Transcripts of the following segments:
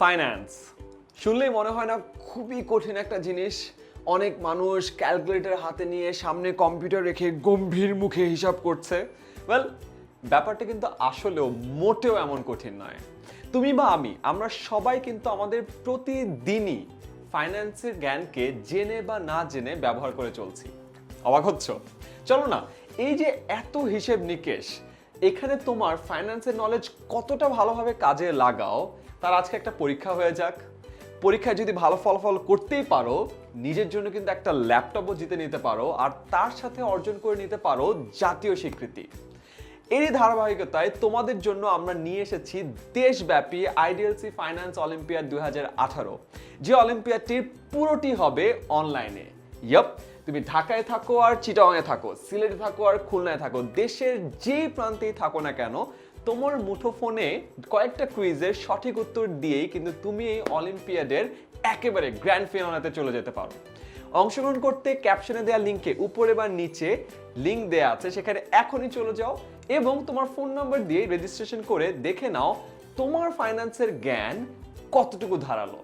Finance শুনলেই মনে হয় না খুবই কঠিন একটা জিনিস। অনেক মানুষ ক্যালকুলেটর হাতে নিয়ে সামনে কম্পিউটার রেখে গম্ভীর মুখে হিসাব করছে। ওয়েল ব্যাপারটা কিন্তু আসলেও মোটেও এমন কঠিন নয়। তুমি বা আমি, আমরা সবাই কিন্তু আমাদের প্রতিদিনই ফাইন্যান্সের জ্ঞানকে জেনে বা না জেনে ব্যবহার করে চলছি। অবাক হচ্ছ? চলো না, এই যে এত হিসেব নিকেশ এখানে তোমার ফাইন্যান্সের নলেজ কতটা ভালোভাবে কাজে লাগাও, তার আজকে একটা পরীক্ষা হয়ে যাক। পরীক্ষায় যদি ভালো ফলাফল করতেই পারো, নিজের জন্য কিন্তু একটা ল্যাপটপও জিতে নিতে পারো, আর তার সাথে অর্জন করে নিতে পারো জাতীয় স্বীকৃতি। এরই ধারাবাহিকতায় তোমাদের জন্য আমরা নিয়ে এসেছি দেশব্যাপী আইডিএলসি ফাইন্যান্স অলিম্পিয়াড দুই হাজার আঠারো, যে অলিম্পিয়াডটির পুরোটি হবে অনলাইনে ইয়প তুমি ঢাকায় থাকো আর চিটাগাংয়ে থাকো, সিলেটে থাকো আর খুলনায় থাকো, দেশের যে প্রান্তেই থাকো না কেন, তোমার মুঠোফোনে কয়েকটা কুইজের সঠিক উত্তর দিয়েই কিন্তু তুমি এই অলিম্পিয়াডের একেবারে গ্র্যান্ড ফিনালেতে চলে যেতে পারো। অংশগ্রহণ করতে ক্যাপশনে দেওয়া লিঙ্কে উপরে বা নিচে লিঙ্ক দেওয়া আছে, সেখানে এখনই চলে যাও এবং তোমার ফোন নম্বর দিয়ে রেজিস্ট্রেশন করে দেখে নাও তোমার ফাইন্যান্সের জ্ঞান কতটুকু ধারালো।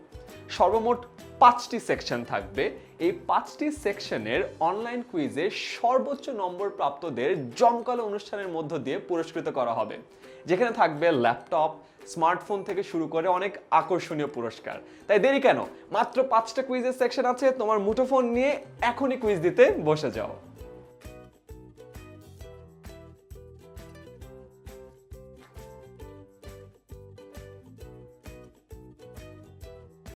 সর্বমোট পাঁচটি সেকশন থাকবে। এই পাঁচটি সেকশনের অনলাইন কুইজে সর্বোচ্চ নম্বর প্রাপ্তদের জমকালো অনুষ্ঠানের মধ্য দিয়ে পুরস্কৃত করা হবে। যেখানে থাকবে ল্যাপটপ স্মার্টফোন থেকে শুরু করে অনেক আকর্ষণীয় পুরস্কার। তাই দেরি কেন? মাত্র পাঁচটা কুইজের সেকশন আছে, তোমার মুঠোফোন নিয়ে এখনই কুইজ দিতে বসে যাও।